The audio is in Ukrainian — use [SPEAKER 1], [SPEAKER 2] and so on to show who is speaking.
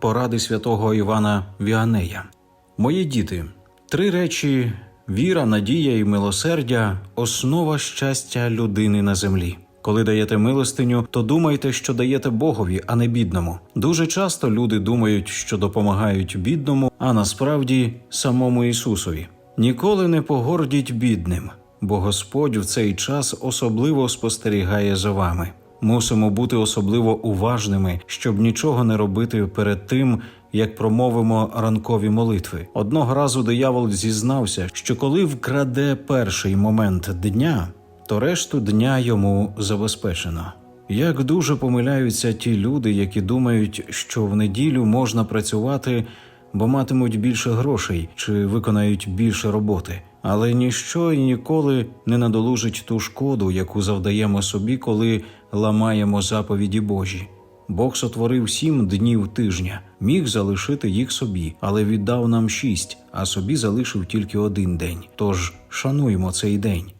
[SPEAKER 1] поради святого Івана Віанея. Мої діти, три речі віра, надія і милосердя основа щастя людини на землі. Коли даєте милостиню, то думайте, що даєте Богові, а не бідному. Дуже часто люди думають, що допомагають бідному, а насправді самому Ісусові. Ніколи не погордіть бідним, бо Господь в цей час особливо спостерігає за вами. Мусимо бути особливо уважними, щоб нічого не робити перед тим, як промовимо ранкові молитви. Одного разу диявол зізнався, що коли вкраде перший момент дня, то решту дня йому забезпечено. Як дуже помиляються ті люди, які думають, що в неділю можна працювати, бо матимуть більше грошей чи виконають більше роботи. Але ніщо і ніколи не надолужить ту шкоду, яку завдаємо собі, коли ламаємо заповіді Божі. Бог сотворив сім днів тижня, міг залишити їх собі, але віддав нам шість, а собі залишив тільки один день. Тож шануймо цей день.